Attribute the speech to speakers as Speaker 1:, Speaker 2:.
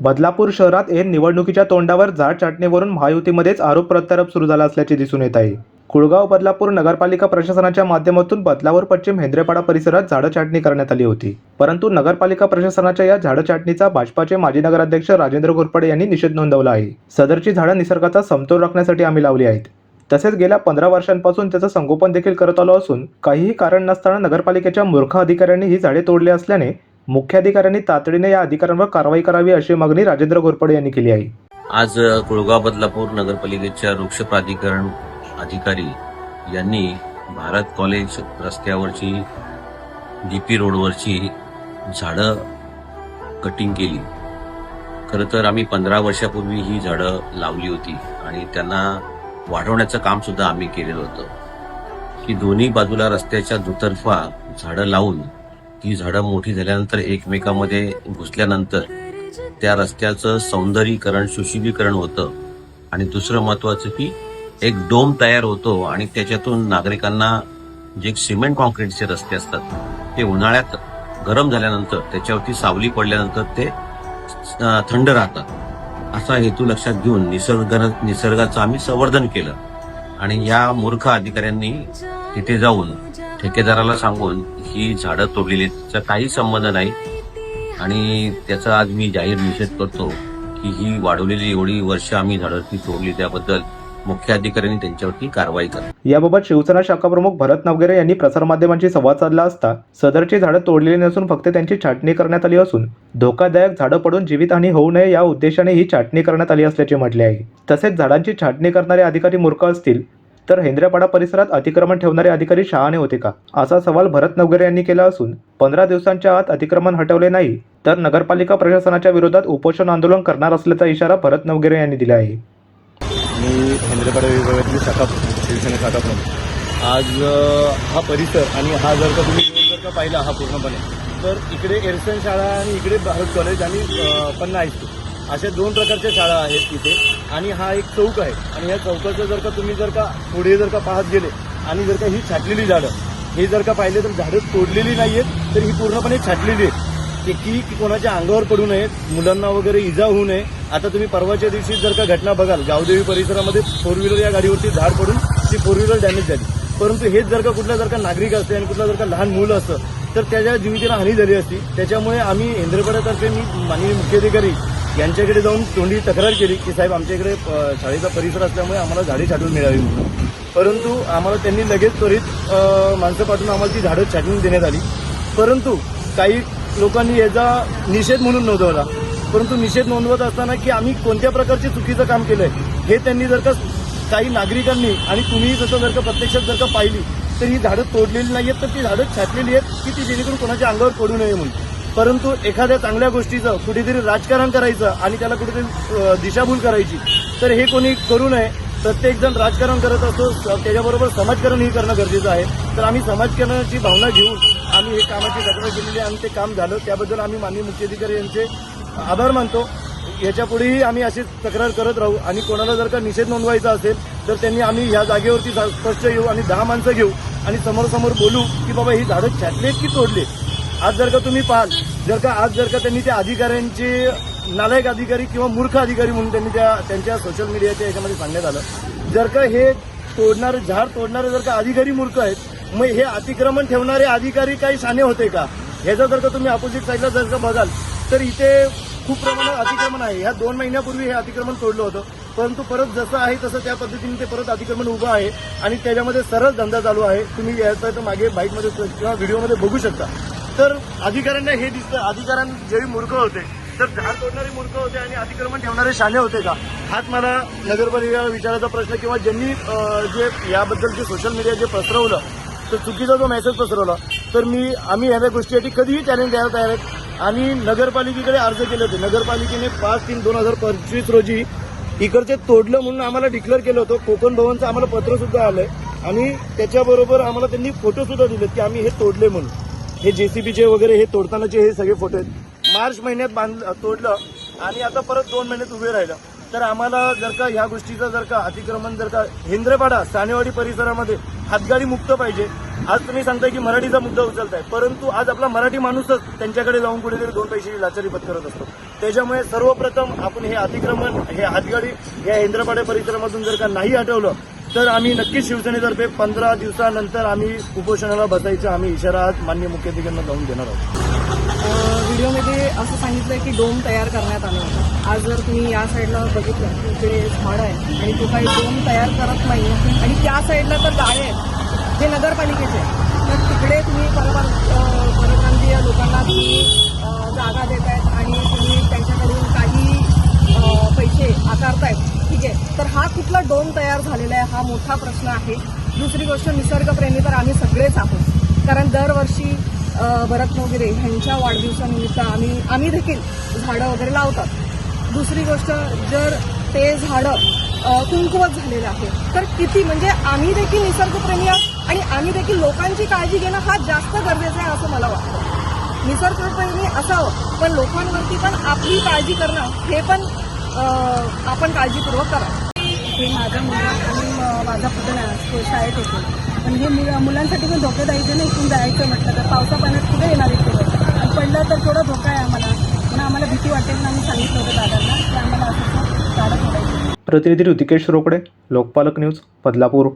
Speaker 1: बदलापूर शहरात ऐन निवडणुकीच्या तोंडावर झाड छाटणीवरून महायुतीमध्येच आरोप प्रत्यारोप सुरू झाला असल्याचे दिसून येत आहे. कुळगाव बदलापूर नगरपालिका प्रशासनाच्या माध्यमातून बदलावर पश्चिम हेंद्रेपाडा परिसरात झाडं छाटणी करण्यात आली होती. परंतु नगरपालिका प्रशासनाच्या या झाडं छाटणीचा भाजपाचे माजी नगराध्यक्ष राजेंद्र घोरपडे यांनी निषेध नोंदवला आहे. सदरची झाडं निसर्गाचा समतोल राखण्यासाठी आम्ही लावली आहेत. तसेच गेल्या पंधरा वर्षांपासून त्याचं संगोपन देखील करत आलो असून काहीही कारण नसताना नगरपालिकेच्या मूर्ख अधिकाऱ्यांनी ही झाडे तोडली असल्याने मुख्याधिकाऱ्यांनी तातडीने या अधिकाऱ्यांवर कारवाई करावी अशी मागणी राजेंद्र घोरपडे यांनी केली आहे.
Speaker 2: आज कुळगाव बदलापूर नगरपालिकेच्या वृक्ष प्राधिकरण अधिकारी यांनी भारत कॉलेज रस्त्यावरची डीपी रोडवरची झाडं कटिंग केली. खरं तर आम्ही पंधरा वर्षापूर्वी ही झाडं लावली होती आणि त्यांना वाढवण्याचं काम सुद्धा आम्ही केलेलं होतं. की दोन्ही बाजूला रस्त्याच्या दुतर्फा झाडं लावून ती झाडं मोठी झाल्यानंतर एकमेकांमध्ये घुसल्यानंतर त्या रस्त्याचं सौंदर्यीकरण सुशोभीकरण होतं. आणि दुसरं महत्वाचं की एक डोम तयार होतो आणि त्याच्यातून नागरिकांना जे सिमेंट कॉन्क्रीटचे रस्ते असतात ते उन्हाळ्यात गरम झाल्यानंतर त्याच्यावरती सावली पडल्यानंतर ते थंड राहतात. असा हेतू लक्षात घेऊन निसर्ग निसर्गाचं आम्ही संवर्धन केलं. आणि या मूर्ख अधिकाऱ्यांनी तिथे जाऊन ठेकेदाराला सांगून ही झाडं तोडलेली त्याचा काही संबंध नाही. आणि त्याचा आज मी जाहीर निषेध करतो की ही वाढवलेली एवढी वर्ष आम्ही झाडं तोडली. त्याबद्दल मुख्य अधिकाऱ्यांनी त्यांच्यावरती कारवाई करा.
Speaker 1: याबाबत शिवसेना शाखाप्रमुख भरत नवगेरे यांनी प्रसारमाध्यमांशी संवाद साधला असता सदरची झाडं तोडलेली नसून फक्त त्यांची छाटणी करण्यात आली असून धोकादायक झाडं पडून जीवितहानी होऊ नये या उद्देशाने ही छाटणी करण्यात आली असल्याचे म्हटले आहे. तसेच झाडांची छाटणी करणारे अधिकारी मूर्ख असतील तर हेंद्रेपाडा परिसरात अतिक्रमण ठेवणारे अधिकारी शहाणे होते का? असा सवाल भरत नवगरे यांनी केला असून पंधरा दिवसांच्या आत अतिक्रमण हटवले नाही तर नगरपालिका प्रशासनाच्या विरोधात उपोषण आंदोलन करणार असल्याचा इशारा भरत नवगेरे यांनी दिला आहे.
Speaker 3: मी हेंद्रेपाडा विभागातील शाखा शिवसेना शाखा प्रमुख. आज हा परिसर आणि हा जर का तुम्ही जर का पाहिला हा पूर्णपणे तर इकडे एरसन शाळा आणि इकडे भारत कॉलेज आणि पन्ना हायस्कूल अशा दोन प्रकारच्या शाळा आहेत तिथे आणि हा एक चौक आहे. आणि या चौकाचं जर का तुम्ही जर का पुढे जर का पाहत गेले आणि जर का ही छाटलेली झाडं हे जर का पाहिले तर झाडं तोडलेली नाही आहेत तर ही पूर्णपणे छाटलेली आहेत. की की कोणाच्या अंगावर पडू नयेत मुलांना वगैरे इजा होऊ नये. आता तुम्ही परवाच्या दिवशी जर का घटना बघाल गावदेवी परिसरामध्ये फोर व्हीलर या गाडीवरती झाड पडून ती फोर व्हीलर डॅमेज झाली. परंतु हेच जर का कुठला जर का नागरिक असते आणि कुठला जर का लहान मुलं असतं तर त्याच्या जीविताला हानी झाली असती. त्याच्यामुळे आम्ही इंद्रपडातर्फे मी माननीय मुख्याधिकारी यांच्याकडे जाऊन तोंडी तक्रार केली की साहेब आमच्याकडे शाळेचा परिसर असल्यामुळे आम्हाला झाडे छाटून मिळावी म्हणून. परंतु आम्हाला त्यांनी लगेच त्वरित माणसं पाठवून आम्हाला ती झाडं छाटून देण्यात आली. परंतु काही लोकांनी याचा निषेध म्हणून नोंदवला. परंतु निषेध नोंदवत असताना की आम्ही कोणत्या प्रकारचे चुकीचं काम केलंय हे त्यांनी जर का काही नागरिकांनी आणि तुम्ही जसं जर का प्रत्यक्षात जर का पाहिली तर ही झाडं तोडलेली नाहीयेत तर ती झाडं छाटलेली आहेत की ती जेणेकरून कोणाच्या अंगावर पडू नये म्हणून? परंतु एखाद्या चांगल्या गोष्टीचं कुठेतरी राजकारण करायचं आणि त्याला कुठेतरी दिशाभूल करायची तर हे कोणी करू नये. प्रत्येकजण राजकारण करत असतो त्याच्याबरोबर समाजकारणही करणं गरजेचं आहे. तर आम्ही समाजकारणाची भावना घेऊन आम्ही हे कामाची तक्रार केलेली आहे आणि ते काम झालं. त्याबद्दल आम्ही माननीय मुख्याधिकारी यांचे आभार मानतो. याच्यापुढेही आम्ही अशी तक्रार करत राहू आणि कोणाला जर का निषेध नोंदवायचा असेल तर त्यांनी आम्ही या जागेवरती स्पष्ट येऊ आणि दहा माणसं घेऊ आणि समोर समोर बोलू की बाबा ही झाडं छाटलेत की तोडले आज जर का तुम्ही पाहाल जर का आज जर का त्यांनी त्या अधिकाऱ्यांचे नालायक अधिकारी किंवा मूर्ख अधिकारी म्हणून त्यांनी त्या त्यांच्या सोशल मीडियाच्या याच्यामध्ये सांगण्यात आलं. जर का हे तोडणारे झाड तोडणारे जर का अधिकारी मूर्ख आहेत मग हे अतिक्रमण ठेवणारे अधिकारी काही साने होते का? ह्याचा जर का तुम्ही अपोजिट साईडला जर का बघाल तर इथे खूप प्रमाणात अतिक्रमण आहे. ह्या दोन महिन्यापूर्वी हे अतिक्रमण तोडलं होतं. परंतु परत जसं आहे तसं त्या पद्धतीने ते परत अतिक्रमण उभं आहे आणि त्याच्यामध्ये सरळ धंदा चालू आहे. तुम्ही याचा तर मागे बाईकमध्ये किंवा व्हिडिओमध्ये बघू शकता. तर अधिकाऱ्यांना हे दिसतं. अधिकाऱ्यांना जेही मूर्ख होते तर झाड तोडणारे मूर्ख होते आणि अतिक्रमण ठेवणारे शाने होते का? हाच मला नगरपालिका विचारायचा प्रश्न किंवा ज्यांनी जे याबद्दल जे सोशल मीडिया जे पसरवलं तर चुकीचा जो मेसेज पसरवला तर मी आम्ही ह्या गोष्टीसाठी कधीही चॅलेंज द्यायला तयार आहेत. आणि नगरपालिकेकडे अर्ज केले होते. नगरपालिकेने पाच तीन दोन हजार पंचवीस रोजी इकडचे तोडलं म्हणून आम्हाला डिक्लेअर केलं होतं. कोकण भवनचं आम्हाला पत्रसुद्धा आलं आहे आणि त्याच्याबरोबर आम्हाला त्यांनी फोटोसुद्धा दिलेत की आम्ही हे तोडले म्हणून. हे जेसीबीचे वगैरे हे तोडतानाचे हे सगळे फोटो आहेत. मार्च महिन्यात बांध तोडलं आणि आता परत दोन महिन्यात उभे राहिलं. तर आम्हाला जर का ह्या गोष्टीचं जर का अतिक्रमण जर का हेंद्रेपाडा सानेवाडी परिसरामध्ये हातगाडी मुक्त पाहिजे. आज तुम्ही सांगताय की मराठीचा मुद्दा उचलताय. परंतु आज आपला मराठी माणूसच त्यांच्याकडे जाऊन कुठेतरी दोन पैशाची लाचारी पत्करत असतो. त्याच्यामुळे सर्वप्रथम आपण हे अतिक्रमण हे हातगाडी या हेंद्रपाडे परिसरामधून जर का नाही हटवलं तर आम्ही नक्कीच शिवसेनेतर्फे पंधरा दिवसानंतर आम्ही उपोषणाला बसायचा आम्ही इशारा आज मान्य मुख्याधिकाऱ्यांना जाऊन देणार आहोत.
Speaker 4: व्हिडिओमध्ये असं सांगितलं की डोम तयार करण्यात आला होता. आज जर तुम्ही या साईडला बघितलं तिकडे झाड आहे आणि तो काही डोम तयार करत नाही आणि त्या साईडला तर गाळे आहेत. जे नगरपालिकेचे तर तिकडे तुम्ही परप्रांतीय लोकांना तुम्ही कुठला डोम तयार झालेला आहे हा मोठा प्रश्न आहे. दुसरी गोष्ट निसर्गप्रेमी तर आम्ही सगळेच आहोत. कारण दरवर्षी भरत मोगरे ह्यांच्या वाढदिवसानिमित्त आम्ही आम्ही देखील झाडं वगैरे लावतात. दुसरी गोष्ट जर ते झाडं कुंकुवत झालेलं आहे तर किती म्हणजे आम्ही देखील निसर्गप्रेमी आहोत आणि आम्ही देखील लोकांची काळजी घेणं हा जास्त गरजेचं आहे असं मला वाटतं. निसर्गप्रेमी असावं पण लोकांवरती पण आपली काळजी करणं हे पण आपण काळजीपूर्वक करावं. की माझा मुलगा आणि माझा पुतण्या शाळेत होते. पण हे मुलांसाठी पण धोकेदायीचं नाही इथून जायचं म्हटलं तर पावसा पाण्यात कुठे येणार आहे आणि पडलं तर थोडा धोका आहे आम्हाला. म्हणून आम्हाला भीती वाटेल म्हणून आम्ही सांगितलं होतं दादांना की आम्हाला असं झाडं
Speaker 1: प्रतिनिधी ऋतिकेश रोकडे लोकपालक न्यूज बदलापूर.